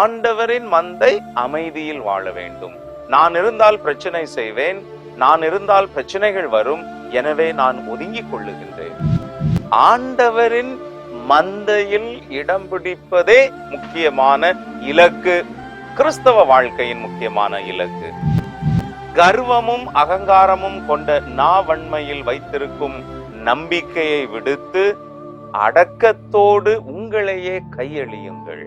ஆண்டவரின் மந்தை அமைதியில் வாழ வேண்டும். நான் இருந்தால் பிரச்சனை செய்வேன். நான் இருந்தால் பிரச்சனைகள் வரும். எனவே நான் ஒதுங்கிக் கொள்ளுகின்றேன். ஆண்டவரின் மந்தையில் இடம் பிடிப்பதே முக்கியமான இலக்கு. கிறிஸ்தவ வாழ்க்கையின் முக்கியமான இலக்கு. கர்வமும் அகங்காரமும் கொண்ட நாவன்மையில் வைத்திருக்கும் நம்பிக்கையை விடுத்து அடக்கத்தோடு உங்களையே கையெழியுங்கள்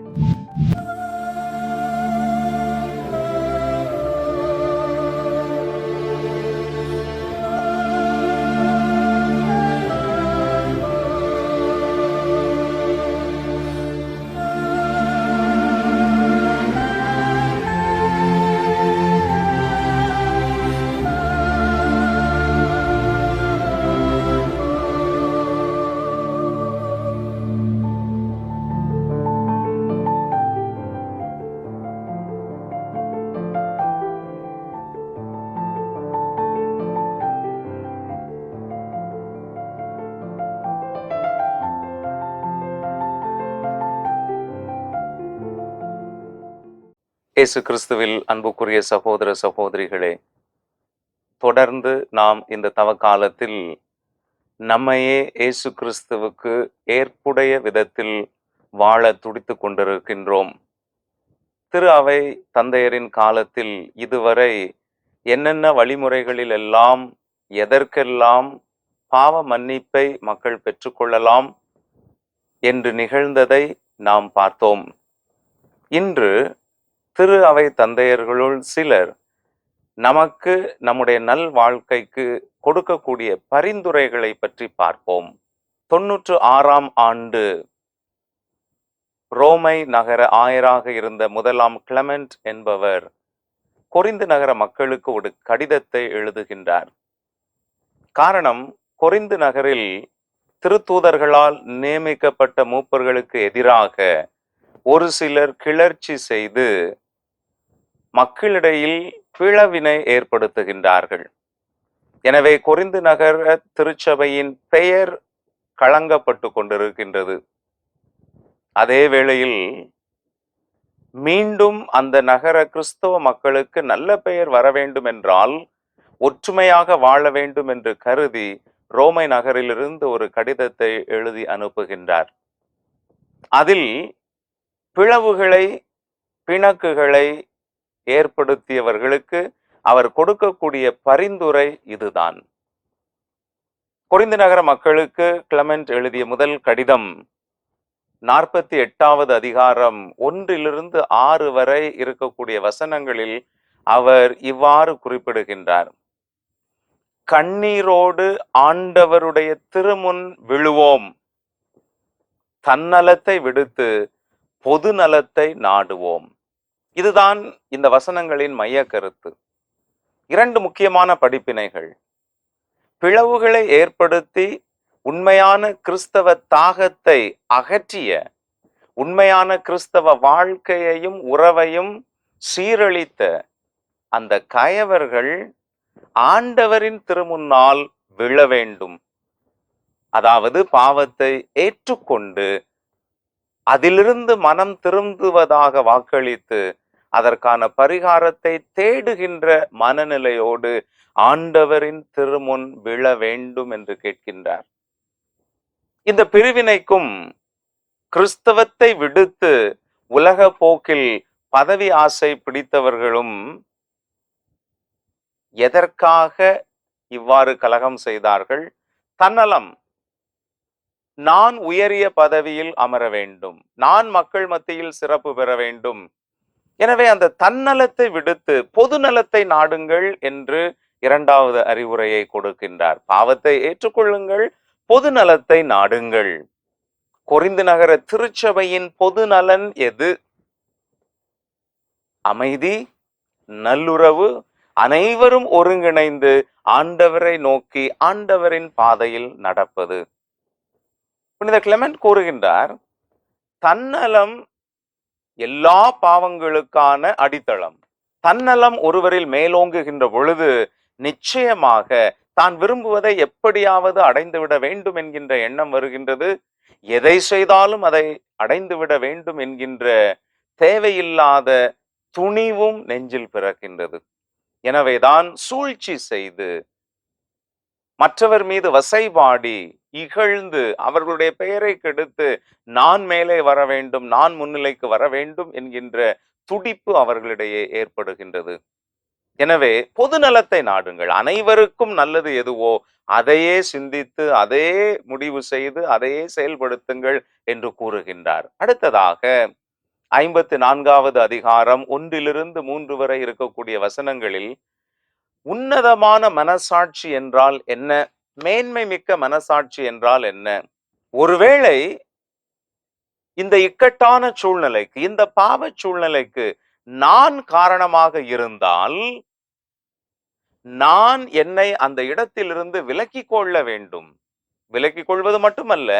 இயேசு கிறிஸ்துவில் அன்புக்குரிய சகோதர சகோதரிகளே தொடர்ந்து நாம் இந்த தவ காலத்தில் நம்மையே இயேசு கிறிஸ்துவுக்கு ஏற்புடைய விதத்தில் வாழ துடித்து கொண்டிருக்கின்றோம். திரு அவை தந்தையரின் காலத்தில் இதுவரை என்னென்ன வழிமுறைகளில் எல்லாம் எதற்கெல்லாம் பாவ மன்னிப்பை மக்கள் பெற்றுக்கொள்ளலாம் என்று நிகழ்ந்ததை நாம் பார்த்தோம். இன்று திரு அவை தந்தையர்களுள் சிலர் நமக்கு நம்முடைய நல் வாழ்க்கைக்கு கொடுக்கக்கூடிய பரிந்துரைகளை பற்றி பார்ப்போம். தொன்னூற்று ஆறாம் ஆண்டு ரோமை நகர ஆயராக இருந்த முதலாம் கிளமெண்ட் என்பவர் கொரிந்து நகர மக்களுக்கு ஒரு கடிதத்தை எழுதுகின்றார். காரணம் கொரிந்து நகரில் திருத்தூதர்களால் நியமிக்கப்பட்ட மூப்பர்களுக்கு எதிராக ஒரு சிலர் கிளர்ச்சி செய்து மக்களிடையில் பிளவினை ஏற்படுத்துகின்றார்கள். எனவே குறிந்து நகர திருச்சபையின் பெயர் களங்கப்பட்டு கொண்டிருக்கின்றது. அதே வேளையில் மீண்டும் அந்த நகர கிறிஸ்தவ மக்களுக்கு நல்ல பெயர் வர வேண்டும் என்றால் ஒற்றுமையாக வாழ வேண்டும் என்று கருதி ரோமை நகரிலிருந்து ஒரு கடிதத்தை எழுதி அனுப்புகின்றார். அதில் பிளவுகளை பிணக்குகளை ஏற்படுத்தியவர்களுக்கு அவர் கொடுக்கக்கூடிய பரிந்துரை இதுதான். குறிந்து நகர மக்களுக்கு கிளமெண்ட் எழுதிய முதல் கடிதம் நாற்பத்தி எட்டாவது அதிகாரம் ஒன்றிலிருந்து ஆறு வரை இருக்கக்கூடிய வசனங்களில் அவர் இவ்வாறு குறிப்பிடுகின்றார். கண்ணீரோடு ஆண்டவருடைய திருமுன் விழுவோம். தன்னலத்தை விடுத்து பொது நலத்தை நாடுவோம். இதுதான் இந்த வசனங்களின் மைய கருத்து. இரண்டு முக்கியமான படிப்பினைகள். பிளவுகளை ஏற்படுத்தி உண்மையான கிறிஸ்தவ தாகத்தை அகற்றிய உண்மையான கிறிஸ்தவ வாழ்க்கையையும் உறவையும் சீரழித்த அந்த கயவர்கள் ஆண்டவரின் திருமுன்னால் விழ வேண்டும். அதாவது பாவத்தை ஏற்றுக்கொண்டு அதிலிருந்து மனம் திரும்புவதாக வாக்களித்து அதற்கான பரிகாரத்தை தேடுகின்ற மனநிலையோடு ஆண்டவரின் திருமுன் விழ வேண்டும் என்று கேட்கின்றார். இந்த பிரிவினைக்கும் கிறிஸ்தவத்தை விடுத்து உலக போக்கில் பதவி ஆசை பிடித்தவர்களும் எதற்காக இவ்வாறு கலகம் செய்தார்கள்? தன்னலம். நான் உயரிய பதவியில் அமர வேண்டும். நான் மக்கள் மத்தியில் சிறப்பு பெற வேண்டும். எனவே அந்த தன்னலத்தை விடுத்து பொது நலத்தை நாடுங்கள் என்று இரண்டாவது அறிவுரையை கொடுக்கின்றார். பாவத்தை ஏற்றுக்கொள்ளுங்கள் பொது நலத்தை நாடுங்கள். கொரிந்து நகர திருச்சபையின் பொது நலன் எது? அமைதி நல்லுறவு அனைவரும் ஒருங்கிணைந்து ஆண்டவரை நோக்கி ஆண்டவரின் பாதையில் நடப்பது. புனித கிளமெண்ட் கூறுகின்றார் தன்னலம் எல்லா பாவங்களுக்கான அடித்தளம். தன்னலம் ஒருவரில் மேலோங்குகின்ற பொழுது நிச்சயமாக தான் விரும்புவதை எப்படியாவது அடைந்துவிட வேண்டும் என்கின்ற எண்ணம் வருகின்றது. எதை செய்தாலும் அதை அடைந்துவிட வேண்டும் என்கின்ற தேவையில்லாத துணிவும் நெஞ்சில் பிறக்கின்றது. எனவேதான் சூழ்ச்சி செய்து மற்றவர் மீது வசைபாடி இகழ்ந்து அவர்களுடைய பெயரை கெடுத்து நான் மேலே வர வேண்டும் நான் முன்னிலைக்கு வர வேண்டும் என்கின்ற துடிப்பு அவர்களிடையே ஏற்படுகின்றது. எனவே பொது நலத்தை நாடுங்கள். அனைவருக்கும் நல்லது எதுவோ அதையே சிந்தித்து அதையே முடிவு செய்து அதையே செயல்படுத்துங்கள் என்று கூறுகின்றார். அடுத்ததாக ஐம்பத்தி நான்காவது அதிகாரம் ஒன்றிலிருந்து மூன்று வரை இருக்கக்கூடிய வசனங்களில் உன்னதமான மனசாட்சி என்றால் என்ன? மேன்மை மிக்க மனசாட்சி என்றால் என்ன? ஒருவேளை இந்த இக்கட்டான சூழ்நிலைக்கு இந்த பாவ சூழ்நிலைக்கு நான் காரணமாக இருந்தால் நான் என்னை அந்த இடத்திலிருந்து விலக்கிக் கொள்ள வேண்டும். விலக்கிக் கொள்வது மட்டுமல்ல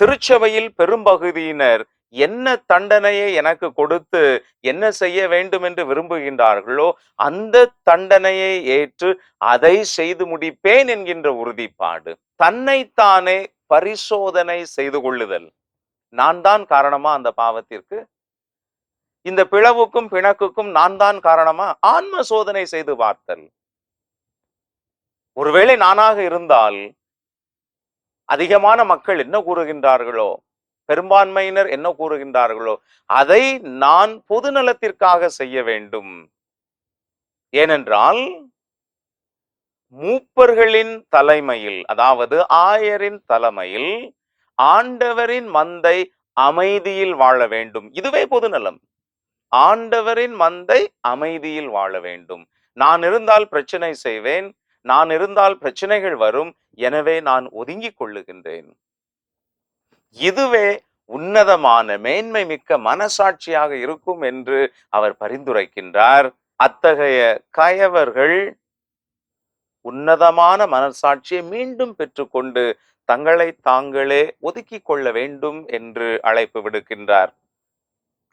திருச்சபையில் பெரும்பகுதியினர் என்ன தண்டனையை எனக்கு கொடுத்து என்ன செய்ய வேண்டும் என்று விரும்புகின்றார்களோ அந்த தண்டனையை ஏற்று அதை செய்து முடிப்பேன் என்கின்ற உறுதிப்பாடு. தன்னைத்தானே பரிசோதனை செய்து கொள்ளுதல். நான் தான் காரணமா அந்த பாவத்திற்கு? இந்த பிளவுக்கும் பிணக்குக்கும் நான் தான் காரணமா? ஆன்ம சோதனை செய்து பார்த்தல். ஒருவேளை நானாக இருந்தால் அதிகமான மக்கள் என்ன கூறுகின்றார்களோ? பெரும்பான்மையினர் என்ன கூறுகின்றார்களோ அதை நான் பொது நலத்திற்காக செய்ய வேண்டும். ஏனென்றால் மூப்பர்களின் தலைமையில் அதாவது ஆயரின் தலைமையில் ஆண்டவரின் மந்தை அமைதியில் வாழ வேண்டும். இதுவே பொதுநலம் ஆண்டவரின் மந்தை அமைதியில் வாழ வேண்டும். நான் இருந்தால் பிரச்சனை செய்வேன் நான் இருந்தால் பிரச்சனைகள் வரும் எனவே நான் ஒதுங்கிக் கொள்ளுகின்றேன். இதுவே உன்னதமான மேன்மை மிக்க மனசாட்சியாக இருக்கும் என்று அவர் பரிந்துரைக்கின்றார். அத்தகைய கயவர்கள் உன்னதமான மனசாட்சியை மீண்டும் பெற்றுக்கொண்டு தங்களை தாங்களே ஒதுக்கிக் கொள்ள வேண்டும் என்று அழைப்பு விடுக்கின்றார்.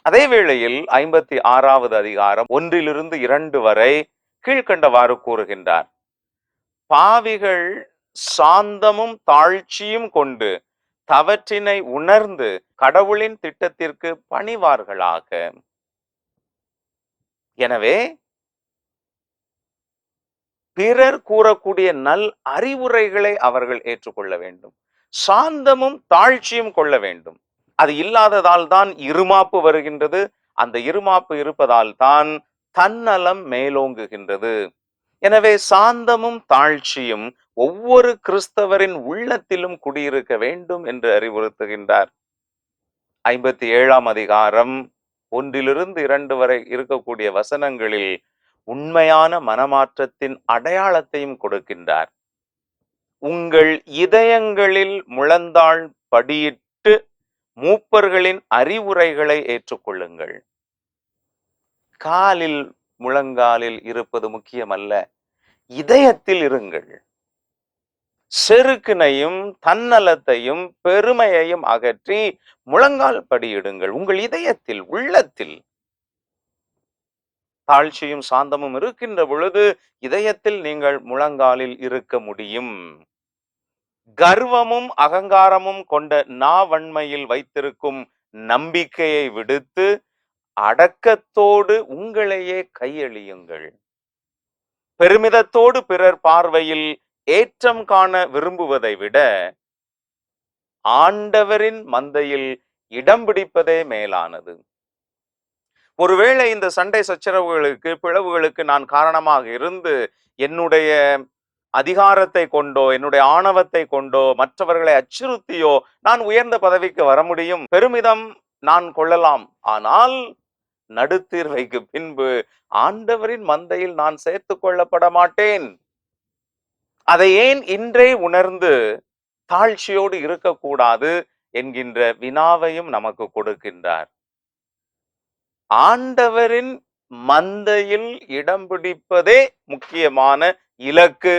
அதே வேளையில் ஐம்பத்தி ஆறாவது அதிகாரம் ஒன்றிலிருந்து இரண்டு வரை கீழ்கண்டவாறு கூறுகின்றார். பாவிகள் சாந்தமும் தாழ்ச்சியும் கொண்டு தவற்றினை உணர்ந்து கடவுளின் திட்டத்திற்கு பணிவார்களாக. எனவே பிறர் கூறக்கூடிய நல் அறிவுரைகளை அவர்கள் ஏற்றுக்கொள்ள வேண்டும். சாந்தமும் தாழ்ச்சியும் கொள்ள வேண்டும். அது இல்லாததால் தான் இருமாப்பு வருகின்றது. அந்த இருமாப்பு இருப்பதால் தான் தன்னலம் மேலோங்குகின்றது. எனவே சாந்தமும் தாழ்ச்சியும் ஒவ்வொரு கிறிஸ்தவரின் உள்ளத்திலும் குடியிருக்க வேண்டும் என்று அறிவுறுத்துகின்றார். ஐம்பத்தி ஏழாம் அதிகாரம் ஒன்றிலிருந்து இரண்டு வரை இருக்கக்கூடிய வசனங்களில் உண்மையான மனமாற்றத்தின் அடையாளத்தையும் கொடுக்கின்றார். உங்கள் இதயங்களில் முழந்தாள் படியிட்டு மூப்பர்களின் அறிவுரைகளை ஏற்றுக்கொள்ளுங்கள். காலில் முழங்காலில் இருப்பது முக்கியமல்ல இதயத்தில் இருங்கள். செருக்கினையும் தன்னலத்தையும் பெருமையையும் அகற்றி முழங்கால் படியிடுங்கள். உங்கள் இதயத்தில் உள்ளத்தில் தாழ்ச்சியும் சாந்தமும் இருக்கின்ற பொழுது இதயத்தில் நீங்கள் முழங்காலில் இருக்க முடியும். கர்வமும் அகங்காரமும் கொண்ட நாவன்மையில் வைத்திருக்கும் நம்பிக்கையை விடுத்து அடக்கத்தோடு உங்களையே கையெழியுங்கள் பெருமிதத்தோடு பிறர் பார்வையில் ஏற்றம் காண விரும்புவதை விட ஆண்டவரின் மந்தையில் இடம் பிடிப்பதே மேலானது. ஒருவேளை இந்த சண்டை சச்சரவுகளுக்கு பிளவுகளுக்கு நான் காரணமாக இருந்து என்னுடைய அதிகாரத்தை கொண்டோ என்னுடைய ஆணவத்தை கொண்டோ மற்றவர்களை அச்சுறுத்தியோ நான் உயர்ந்த பதவிக்கு வர முடியும்? பெருமிதம் நான் கொள்ளலாம். ஆனால் நடுத்தீர்வைக்கு பின்பு ஆண்டவரின் மந்தையில் நான் சேர்த்து கொள்ளப்பட மாட்டேன். அதை ஏன் இன்றே உணர்ந்து தாழ்ச்சியோடு இருக்கக்கூடாது என்கின்ற வினாவையும் நமக்கு கொடுக்கின்றார். ஆண்டவரின் மந்தையில் இடம் பிடிப்பதே முக்கியமான இலக்கு.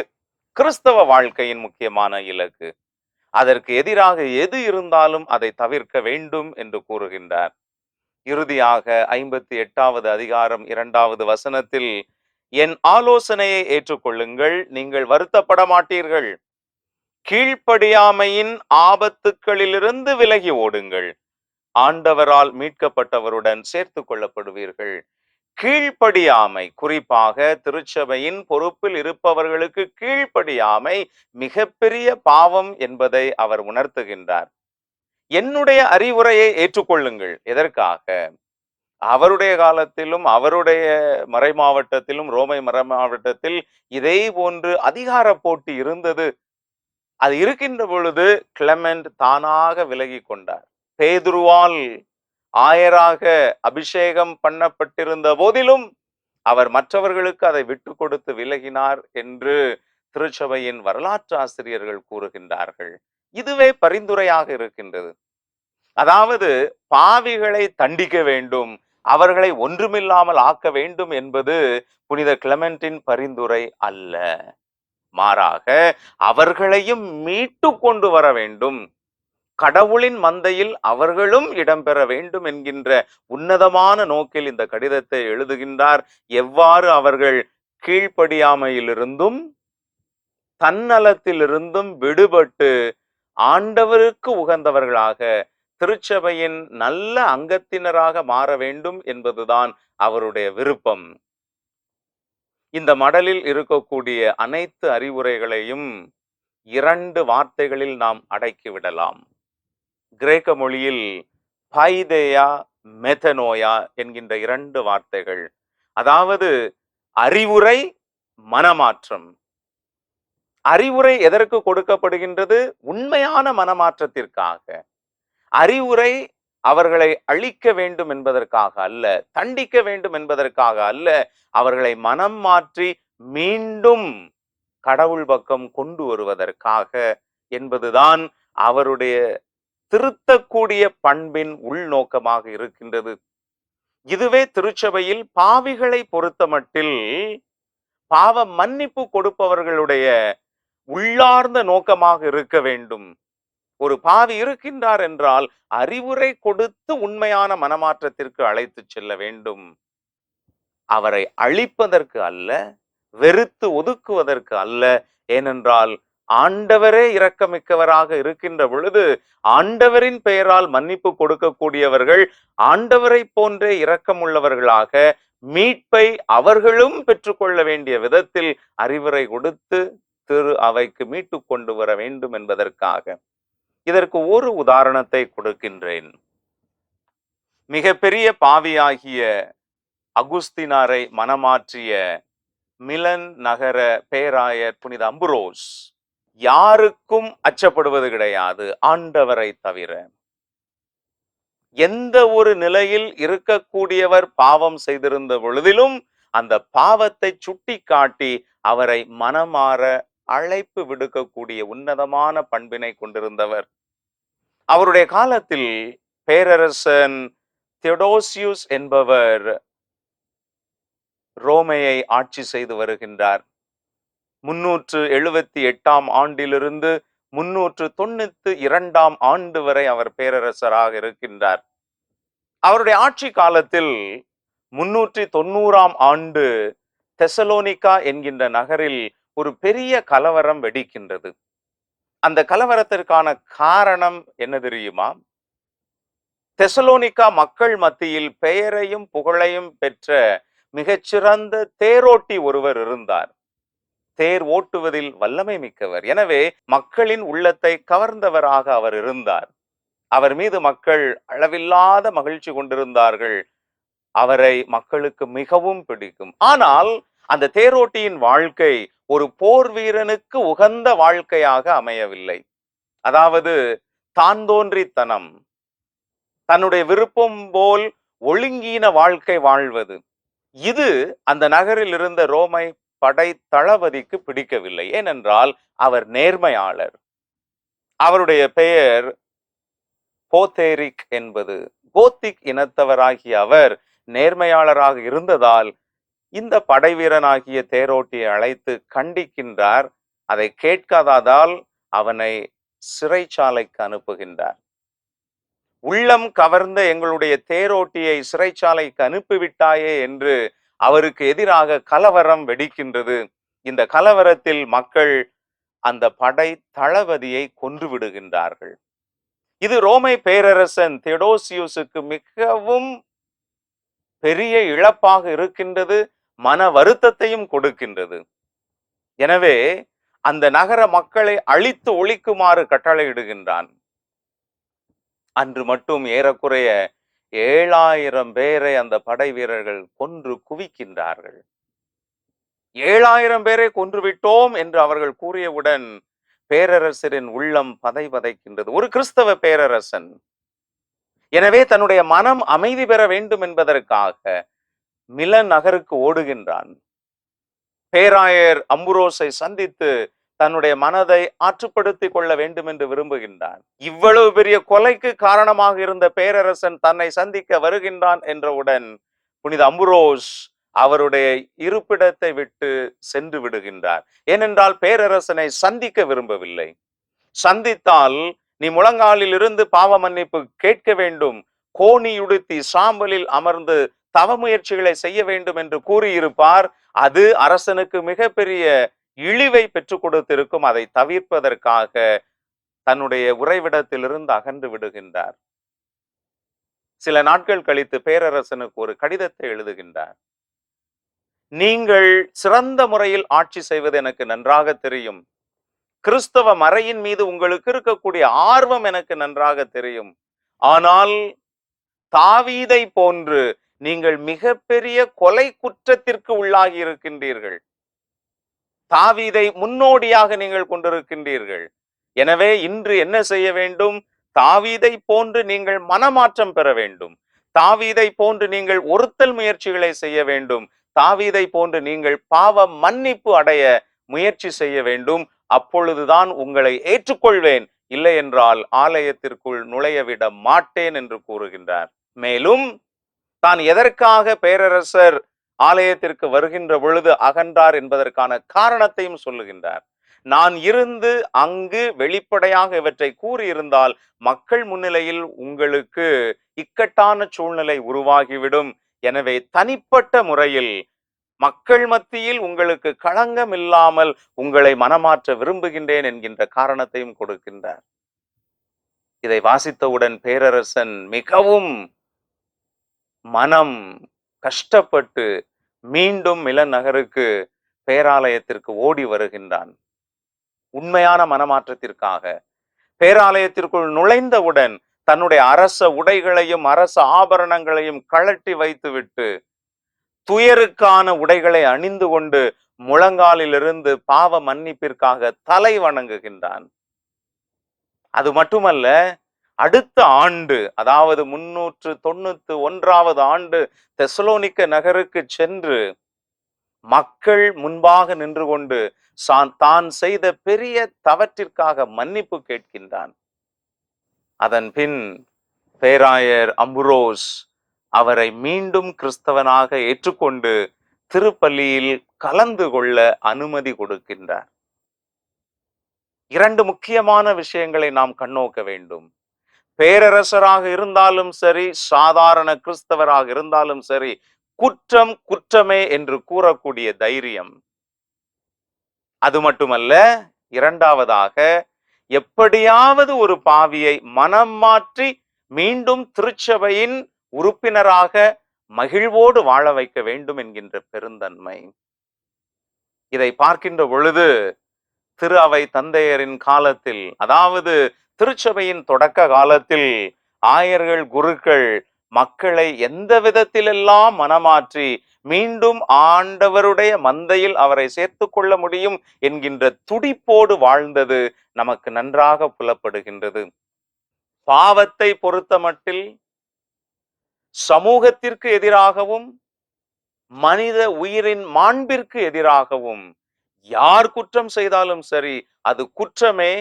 கிறிஸ்தவ வாழ்க்கையின் முக்கியமான இலக்கு. அதற்கு எதிராக எது இருந்தாலும் அதை தவிர்க்க வேண்டும் என்று கூறுகின்றார். இறுதியாக ஐம்பத்தி எட்டாவது அதிகாரம் இரண்டாவது வசனத்தில் என் ஆலோசனையை ஏற்றுக்கொள்ளுங்கள் நீங்கள் வருத்தப்பட மாட்டீர்கள் கீழ்ப்படியாமையின் ஆபத்துக்களிலிருந்து விலகி ஓடுங்கள். ஆண்டவரால் மீட்கப்பட்டவருடன் சேர்த்து கொள்ளப்படுவீர்கள். கீழ்ப்படியாமை குறிப்பாக திருச்சபையின் பொறுப்பில் இருப்பவர்களுக்கு கீழ்ப்படியாமை மிகப்பெரிய பாவம் என்பதை அவர் உணர்த்துகின்றார். என்னுடைய அறிவுரையை ஏற்றுக்கொள்ளுங்கள். எதற்காக? அவருடைய காலத்திலும் அவருடைய மறை மாவட்டத்திலும் ரோமை மறை மாவட்டத்தில் இதே போன்று அதிகார போட்டி இருந்தது. அது இருக்கின்ற பொழுது கிளமெண்ட் தானாக விலகி கொண்டார். பேதுருவால் ஆயராக அபிஷேகம் பண்ணப்பட்டிருந்த போதிலும் அவர் மற்றவர்களுக்கு அதை விட்டு கொடுத்து விலகினார் என்று திருச்சபையின் வரலாற்று ஆசிரியர்கள் கூறுகின்றார்கள். இதுவே பரிந்துரையாக இருக்கின்றது. அதாவது பாவிகளை தண்டிக்க வேண்டும். அவர்களை ஒன்றுமில்லாமல் ஆக்க வேண்டும் என்பது புனித கிளமெண்டின் பரிந்துரை அல்ல. மாறாக அவர்களையும் மீட்டு கொண்டு வர வேண்டும். கடவுளின் மந்தையில் அவர்களும் இடம்பெற வேண்டும் என்கின்ற உன்னதமான நோக்கில் இந்த கடிதத்தை எழுதுகின்றார். எவ்வாறு அவர்கள் கீழ்ப்படியாமையிலிருந்தும் தன்னலத்திலிருந்தும் விடுபட்டு ஆண்டவருக்கு உகந்தவர்களாக திருச்சபையின் நல்ல அங்கத்தினராக மாற வேண்டும் என்பதுதான் அவருடைய விருப்பம். இந்த மடலில் இருக்கக்கூடிய அனைத்து அறிவுரைகளையும் இரண்டு வார்த்தைகளில் நாம் அடக்கிவிடலாம் கிரேக்க மொழியில் பைதேயா மெதனோயா என்கின்ற இரண்டு வார்த்தைகள். அதாவது அறிவுரை மனமாற்றம். அறிவுரை எதற்கு கொடுக்கப்படுகின்றது? உண்மையான மனமாற்றத்திற்காக. அறிவுரை அவர்களை அழிக்க வேண்டும் என்பதற்காக அல்ல தண்டிக்க வேண்டும் என்பதற்காக அல்ல அவர்களை மனம் மாற்றி மீண்டும் கடவுள் பக்கம் கொண்டு வருவதற்காக என்பதுதான் அவருடைய திருத்தக்கூடிய பண்பின் உள்நோக்கமாக இருக்கின்றது. இதுவே திருச்சபையில் பாவிகளை பொறுத்தமட்டில் பாவ மன்னிப்பு கொடுப்பவர்களுடைய உள்ளார்ந்த நோக்கமாக இருக்க வேண்டும். ஒரு பாவி இருக்கின்றார் என்றால் அறிவுரை கொடுத்து உண்மையான மனமாற்றத்திற்கு அழைத்து செல்ல வேண்டும். அவரை அழிப்பதற்கு அல்ல வெறுத்து ஒதுக்குவதற்கு அல்ல. ஏனென்றால் ஆண்டவரே இரக்கமிக்கவராக இருக்கின்ற பொழுது ஆண்டவரின் பெயரால் மன்னிப்பு கொடுக்கக்கூடியவர்கள் ஆண்டவரை போன்றே இரக்கமுள்ளவர்களாக மீட்பை அவர்களும் பெற்றுக்கொள்ள வேண்டிய விதத்தில் அறிவுரை கொடுத்து திரு அவைக்கு மீட்டு கொண்டு வர வேண்டும் என்பதற்காக. இதற்கு ஒரு உதாரணத்தை கொடுக்கின்றேன். மிகப்பெரிய பாவியாகிய அகுஸ்தினாரை மனமாற்றிய மிலன் நகர பேராயர் புனித அம்புரோஸ் யாருக்கும் அச்சப்படுவது கிடையாது ஆண்டவரை தவிர. எந்த ஒரு நிலையில் இருக்கக்கூடியவர் பாவம் செய்திருந்த பொழுதிலும் அந்த பாவத்தை சுட்டி காட்டி அவரை மனமாற அழைப்பு விடுக்கக்கூடிய உன்னதமான பண்பினை கொண்டிருந்தவர். அவருடைய காலத்தில் பேரரசன் தியோடோசியூஸ் என்பவர் ரோமையை ஆட்சி செய்து வருகின்றார். முன்னூற்று எழுபத்தி எட்டாம் ஆண்டிலிருந்து முன்னூற்று தொண்ணூத்து இரண்டாம் ஆண்டு வரை அவர் பேரரசராக இருக்கின்றார். அவருடைய ஆட்சி காலத்தில் முன்னூற்றி தொண்ணூறாம் ஆண்டு தெசலோனிகா என்கின்ற நகரில் ஒரு பெரிய கலவரம் வெடிக்கின்றது. அந்த கலவரத்திற்கான காரணம் என்ன தெரியுமா? தெசலோனிக்கா மக்கள் மத்தியில் பெயரையும் புகழையும் பெற்ற மிகச்சிறந்த தேரோட்டி ஒருவர் இருந்தார். தேர் ஓட்டுவதில் வல்லமை மிக்கவர். எனவே மக்களின் உள்ளத்தை கவர்ந்தவராக அவர் இருந்தார். அவர் மீது மக்கள் அளவில்லாத மகிழ்ச்சி கொண்டிருந்தார்கள். அவரை மக்களுக்கு மிகவும் பிடிக்கும். ஆனால் அந்த தேரோட்டியின் வாழ்க்கை ஒரு போர் வீரனுக்கு உகந்த வாழ்க்கையாக அமையவில்லை. அதாவது தான் தோன்றித்தனம் தன்னுடைய விருப்பம் போல் ஒழுங்கீன வாழ்க்கை வாழ்வது. இது அந்த நகரில் இருந்த ரோமை படை தளபதிக்கு பிடிக்கவில்லை. ஏனென்றால் அவர் நேர்மையாளர். அவருடைய பெயர் போத்தேரிக் என்பது. கோத்திக் இனத்தவராகிய அவர் நேர்மையாளராக இருந்ததால் இந்த படைவீரனாகிய தேரோட்டியை அழைத்து கண்டிக்கின்றார். அதை கேட்காததால் அவனை சிறைச்சாலைக்கு அனுப்புகின்றார். உள்ளம் கவர்ந்த எங்களுடைய தேரோட்டியை சிறைச்சாலைக்கு அனுப்பிவிட்டாயே என்று அவருக்கு எதிராக கலவரம் வெடிக்கின்றது. இந்த கலவரத்தில் மக்கள் அந்த படை தளபதியை கொன்று விடுகின்றார்கள். இது ரோமை பேரரசன் தெடோசியுஸுக்கு மிகவும் பெரிய இழப்பாக இருக்கின்றது. மன வருத்தத்தையும் கொடுக்கின்றது. எனவே அந்த நகர மக்களை அழித்து ஒழிக்குமாறு கட்டளையிடுகின்றான். அன்று மட்டும் ஏறக்குறைய ஏழாயிரம் பேரை அந்த படை வீரர்கள் கொன்று குவிக்கின்றார்கள். ஏழாயிரம் பேரை கொன்று விட்டோம் என்று அவர்கள் கூறியவுடன் பேரரசரின் உள்ளம் பதை பதைக்கின்றது. ஒரு கிறிஸ்தவ பேரரசன். எனவே தன்னுடைய மனம் அமைதி பெற வேண்டும் என்பதற்காக மில நகருக்கு ஓடுகின்றான். பேராயர் அம்புரோஸை சந்தித்து தன்னுடைய மனதை ஆற்றுப்படுத்திக் கொள்ள வேண்டும் என்று விரும்புகின்றான். இவ்வளவு பெரிய கொலைக்கு காரணமாக இருந்த பேரரசன் தன்னை சந்திக்க வருகின்றான் என்றவுடன் புனித அம்புரோஸ் அவருடைய இருப்பிடத்தை விட்டு சென்று விடுகின்றார். ஏனென்றால் பேரரசனை சந்திக்க விரும்பவில்லை. சந்தித்தால் நீ முழங்காலில் இருந்து பாவ மன்னிப்பு கேட்க வேண்டும். கோணியுடுத்தி சாம்பலில் அமர்ந்து தவ முயற்சிகளை செய்ய வேண்டும் என்று கூறியிருப்பார். அது அரசனுக்கு மிகப்பெரிய இழிவை பெற்றுக் கொடுத்திருக்கும். அதை தவிர்ப்பதற்காக தன்னுடைய உறைவிடத்திலிருந்து அகன்று விடுகின்றார். சில நாட்கள் கழித்து பேரரசனுக்கு ஒரு கடிதத்தை எழுதுகின்றார். நீங்கள் சிறந்த முறையில் ஆட்சி செய்வது எனக்கு நன்றாக தெரியும். கிறிஸ்தவ மறையின் மீது உங்களுக்கு இருக்கக்கூடிய ஆர்வம் எனக்கு நன்றாக தெரியும். ஆனால் தாவீதை போன்று நீங்கள் மிகப்பெரிய கொலை குற்றத்திற்கு உள்ளாகி இருக்கின்றீர்கள். தாவீதை முன்னோடியாக நீங்கள் கொண்டிருக்கின்றீர்கள். எனவே இன்று என்ன செய்ய வேண்டும்? தாவீதை போன்று நீங்கள் மனமாற்றம் பெற வேண்டும். தாவீதை போன்று நீங்கள் ஒருத்தல் முயற்சிகளை செய்ய வேண்டும். தாவீதை போன்று நீங்கள் பாவ மன்னிப்பு அடைய முயற்சி செய்ய வேண்டும். அப்பொழுதுதான் உங்களை ஏற்றுக்கொள்வேன். இல்லை என்றால் ஆலயத்திற்குள் நுழைய விட மாட்டேன் என்று கூறுகின்றார். மேலும் தான் எதற்காக பேரரசர் ஆலயத்திற்கு வருகின்ற பொழுது அகன்றார் என்பதற்கான காரணத்தையும் சொல்லுகின்றார். நான் இருந்து அங்கு வெளிப்படையாக இவற்றை கூறியிருந்தால் மக்கள் முன்னிலையில் உங்களுக்கு இக்கட்டான சூழ்நிலை உருவாகிவிடும். எனவே தனிப்பட்ட முறையில் மக்கள் மத்தியில் உங்களுக்கு களங்கம் இல்லாமல் உங்களை மனமாற்ற விரும்புகின்றேன் என்கின்ற காரணத்தையும் கொடுக்கின்றார். இதை வாசித்தவுடன் பேரரசன் மிகவும் மனம் கஷ்டப்பட்டு மீண்டும் இளநகருக்கு பேராலயத்திற்கு ஓடி வருகின்றான். உண்மையான மனமாற்றத்திற்காக. பேராலயத்திற்குள் நுழைந்தவுடன் தன்னுடைய அரச உடைகளையும் அரச ஆபரணங்களையும் கழட்டி வைத்துவிட்டு துயருக்கான உடைகளை அணிந்து கொண்டு முழங்காலிலிருந்து பாவ மன்னிப்பிற்காக தலை வணங்குகின்றான். அது மட்டுமல்ல அடுத்த ஆண்டு அதாவது முன்னூற்று தொண்ணூத்து ஒன்றாவது ஆண்டு தெசலோனிக்க நகருக்கு சென்று மக்கள் முன்பாக நின்று கொண்டு சான் தான் செய்த பெரிய தவற்றிற்காக மன்னிப்பு கேட்கின்றான். அதன் பின் பேராயர் அம்புரோஸ் அவரை மீண்டும் கிறிஸ்தவனாக ஏற்றுக்கொண்டு திருப்பள்ளியில் கலந்து கொள்ள அனுமதி கொடுக்கின்றார். இரண்டு முக்கியமான விஷயங்களை நாம் கண்ணோக்க வேண்டும். பேரரசராக இருந்தாலும் சரி சாதாரண கிறிஸ்தவராக இருந்தாலும் சரி குற்றம் குற்றமே என்று கூறக்கூடிய தைரியம். அது மட்டுமல்ல இரண்டாவதாக எப்படியாவது ஒரு பாவியை மனம் மாற்றி மீண்டும் திருச்சபையின் உறுப்பினராக மகிழ்வோடு வாழ வைக்க வேண்டும் என்கின்ற பெருந்தன்மை. இதை பார்க்கின்ற பொழுது திரு அவை தந்தையரின் காலத்தில் அதாவது திருச்சபையின் தொடக்க காலத்தில் ஆயர்கள் குருக்கள் மக்களை எந்த விதத்திலெல்லாம் மனமாற்றி மீண்டும் ஆண்டவருடைய மந்தையில் அவரை சேர்த்து கொள்ள முடியும் என்கின்ற துடிப்போடு வாழ்ந்தது நமக்கு நன்றாக புலப்படுகின்றது. பாவத்தை பொறுத்த மட்டில் சமூகத்திற்கு எதிராகவும் மனித உயிரின் மாண்பிற்கு எதிராகவும் யார் குற்றம் செய்தாலும் சரி அது குற்றமே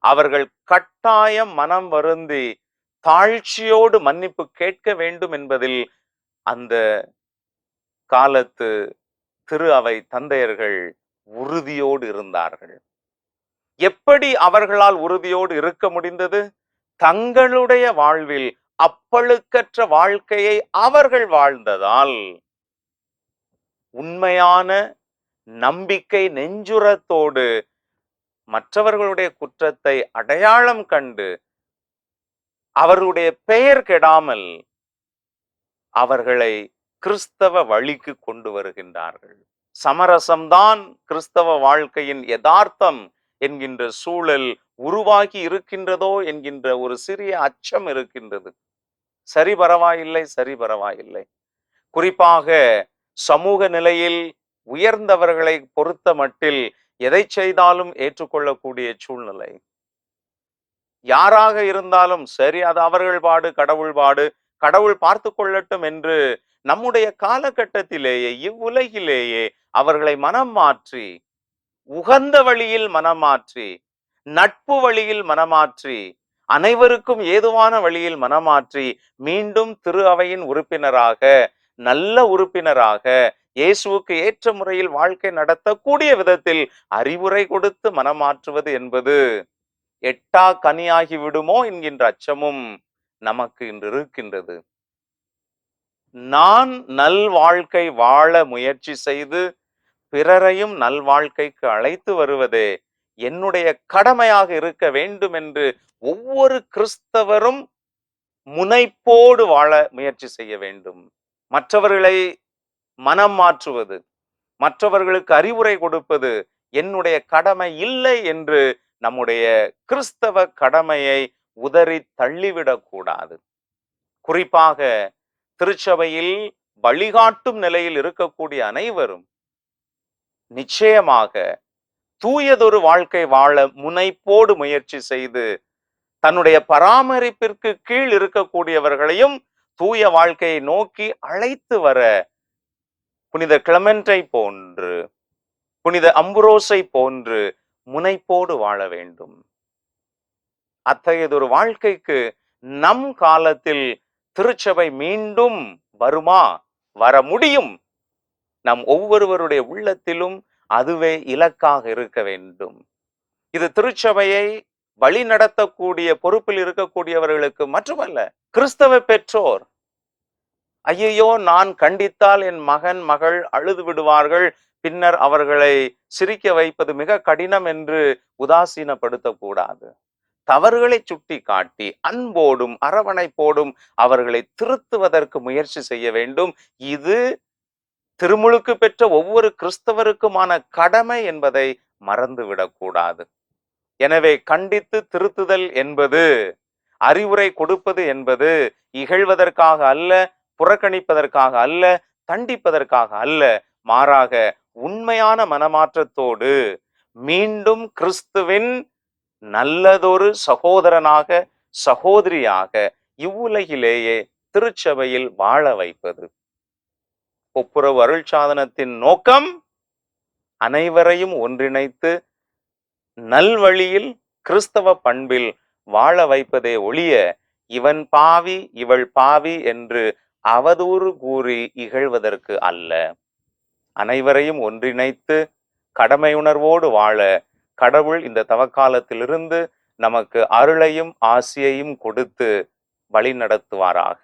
அவர்கள் கட்டாயம் மனம் வருந்தி தாழ்ச்சியோடு மன்னிப்பு கேட்க வேண்டும் என்பதில் அந்த காலத்து திரு அவை தந்தையர்கள் உறுதியோடு இருந்தார்கள். எப்படி அவர்களால் உறுதியோடு இருக்க முடிந்தது? தங்களுடைய வாழ்வில் அப்பழுக்கற்ற வாழ்க்கையை அவர்கள் வாழ்ந்ததால் உண்மையான நம்பிக்கை நெஞ்சுரத்தோடு மற்றவர்களுடைய குற்றத்தை அடையாளம் கண்டு அவர்களுடைய பெயர் கெடாமல் அவர்களை கிறிஸ்தவ வழிக்கு கொண்டு வருகின்றார்கள். சமரசம்தான் கிறிஸ்தவ வாழ்க்கையின் யதார்த்தம் என்கின்ற சூழல் உருவாகி இருக்கின்றதோ என்கின்ற ஒரு சிறிய அச்சம் இருக்கின்றது. சரி பரவாயில்லை சரி பரவாயில்லை. குறிப்பாக சமூக நிலையில் உயர்ந்தவர்களை பொறுத்த மட்டில் எதை செய்தாலும் ஏற்றுக்கொள்ளக்கூடிய சூழ்நிலை. யாராக இருந்தாலும் சரி அது அவர்கள் பாடு கடவுள் பாடு கடவுள் பார்த்து கொள்ளட்டும் என்று நம்முடைய காலகட்டத்திலேயே இவ்வுலகிலேயே அவர்களை மனம் மாற்றி உகந்த வழியில் மனம் மாற்றி நட்பு வழியில் மனமாற்றி அனைவருக்கும் ஏதுவான வழியில் மனமாற்றி மீண்டும் திரு அவையின் உறுப்பினராக நல்ல உறுப்பினராக இயேசுவுக்கு ஏற்ற முறையில் வாழ்க்கை நடத்தக்கூடிய விதத்தில் அறிவுரை கொடுத்து மனமாற்றுவது என்பது எட்டா கனியாகி விடுமோ என்கின்ற அச்சமும் நமக்கு இன்று இருக்கின்றது. நான் நல் வாழ்க்கை வாழ முயற்சி செய்து பிறரையும் நல் வாழ்க்கைக்கு அழைத்து வருவதே என்னுடைய கடமையாக இருக்க வேண்டும் என்று ஒவ்வொரு கிறிஸ்தவரும் முனைப்போடு வாழ முயற்சி செய்ய வேண்டும். மற்றவர்களை மனம் மாற்றுவது மற்றவர்களுக்கு அறிவுரை கொடுப்பது என்னுடைய கடமை இல்லை என்று நம்முடைய கிறிஸ்தவ கடமையை உதறி தள்ளிவிடக்கூடாது குறிப்பாக திருச்சபையில் வழிகாட்டும் நிலையில் இருக்கக்கூடிய அனைவரும் நிச்சயமாக தூயதொரு வாழ்க்கை வாழ முனைப்போடு முயற்சி செய்து தன்னுடைய பராமரிப்பிற்கு கீழ் இருக்கக்கூடியவர்களையும் தூய வாழ்க்கையை நோக்கி அழைத்து வர புனித கிளமெண்டை போன்று புனித அம்புரோஸை போன்று முனைப்போடு வாழ வேண்டும். அத்தகையதொரு வாழ்க்கைக்கு நம் காலத்தில் திருச்சபை மீண்டும் வருமா வர முடியும்? நம் ஒவ்வொருவருடைய உள்ளத்திலும் அதுவே இலக்காக இருக்க வேண்டும். இது திருச்சபையை வழி நடத்தக்கூடிய பொறுப்பில் இருக்கக்கூடியவர்களுக்கு மட்டுமல்ல கிறிஸ்தவ பெற்றோர் ஐயையோ நான் கண்டித்தால் என் மகன் மகள் அழுது விடுவார்கள். பின்னர் அவர்களை சிரிக்க வைப்பது மிக கடினம் என்று உதாசீனப்படுத்தக்கூடாது. தவறுகளை சுட்டி காட்டி அன்போடும் அரவணைப்போடும் அவர்களை திருத்துவதற்கு முயற்சி செய்ய வேண்டும். இது திருமுழுக்கு பெற்ற ஒவ்வொரு கிறிஸ்தவருக்குமான கடமை என்பதை மறந்துவிடக்கூடாது. எனவே கண்டித்து திருத்துதல் என்பது அறிவுரை கொடுப்பது என்பது இகழ்வதற்காக அல்ல புறக்கணிப்பதற்காக அல்ல தண்டிப்பதற்காக அல்ல மாறாக உண்மையான மனமாற்றத்தோடு மீண்டும் கிறிஸ்துவின் நல்லதொரு சகோதரனாக சகோதரியாக இவ்வுலகிலேயே திருச்சபையில் வாழ வைப்பது. ஒப்புரவு அருள் சாதனத்தின் நோக்கம் அனைவரையும் ஒன்றிணைத்து நல்வழியில் கிறிஸ்தவ பண்பில் வாழ வைப்பதே ஒழிய இவன் பாவி இவள் பாவி என்று அவதூறு கூறி இகழ்வதற்கு அல்ல. அனைவரையும் ஒன்றிணைத்து கடமையுணர்வோடு வாழ கடவுள் இந்த தவக்காலத்திலிருந்து நமக்கு அருளையும் ஆசியையும் கொடுத்து வழி நடத்துவாராக